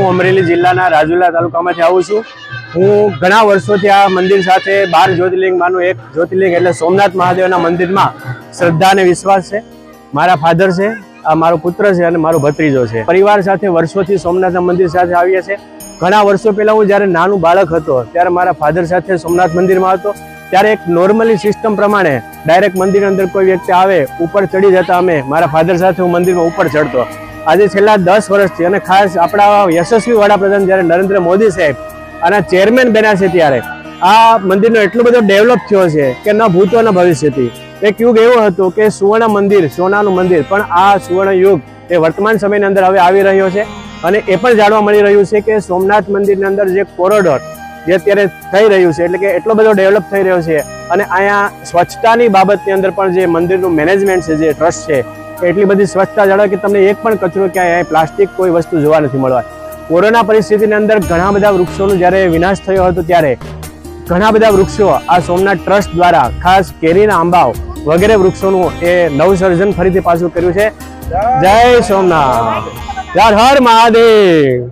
હું અમરેલી જિલ્લાના રાજુલા તાલુકામાંથી આવું છું. હું ઘણા વર્ષોથી આ મંદિર સાથે બાર જ્યોતિર્લિંગમાંનું એક જ્યોતિર્લિંગ એટલે સોમનાથ મહાદેવના મંદિરમાં શ્રદ્ધા અને વિશ્વાસ છે. મારા ફાધર છે, આ મારો પુત્ર છે અને મારો ભત્રીજો છે. પરિવાર સાથે વર્ષોથી સોમનાથના મંદિર સાથે આવીએ છીએ. ઘણા વર્ષો પહેલાં હું જ્યારે નાનું બાળક હતો, ત્યારે મારા ફાધર સાથે સોમનાથ મંદિરમાં હતો ત્યારે એક નોર્મલી સિસ્ટમ પ્રમાણે ડાયરેક્ટ મંદિરની અંદર કોઈ વ્યક્તિ આવે, ઉપર ચડી જતા અમે મારા ફાધર સાથે હું મંદિરમાં ઉપર ચડતો. આજે છેલ્લા દસ વર્ષથી અને ખાસ આપણા યશસ્વી વડાપ્રધાન જ્યારે નરેન્દ્ર મોદી સાહેબ આના ચેરમેન બન્યા છે ત્યારે આ મંદિરનો એટલો બધો ડેવલપ થયો છે કે ન ભૂતો ન ભવિષ્યથી એક યુગ એવો હતો કે સુવર્ણ મંદિર, સોનાનું મંદિર, પણ આ સુવર્ણ યુગ એ વર્તમાન સમયની અંદર હવે આવી રહ્યો છે અને એ પણ જાણવા મળી રહ્યું છે કે સોમનાથ મંદિરની અંદર જે કોરોડોર જે અત્યારે થઈ રહ્યું છે એટલે કે એટલો બધો ડેવલપ થઈ રહ્યો છે અને અહીંયા સ્વચ્છતાની બાબતની અંદર પણ જે મંદિરનું મેનેજમેન્ટ છે, જે ટ્રસ્ટ છે એટલી બધી સ્વચ્છતા જાળવે કે તમને એક પણ કચરો ક્યાંય પ્લાસ્ટિક કોઈ વસ્તુ જોવા નથી મળવા. કોરોના પરિસ્થિતિની અંદર ઘણા બધા વૃક્ષોનો જ્યારે વિનાશ થયો હતો ત્યારે ઘણા બધા વૃક્ષો આ સોમનાથ ટ્રસ્ટ દ્વારા ખાસ કેરીના આંબાઓ વગેરે વૃક્ષોનું એ નવસર્જન ફરીથી પાછું કર્યું છે. જય સોમનાથ. હર મહાદેવ.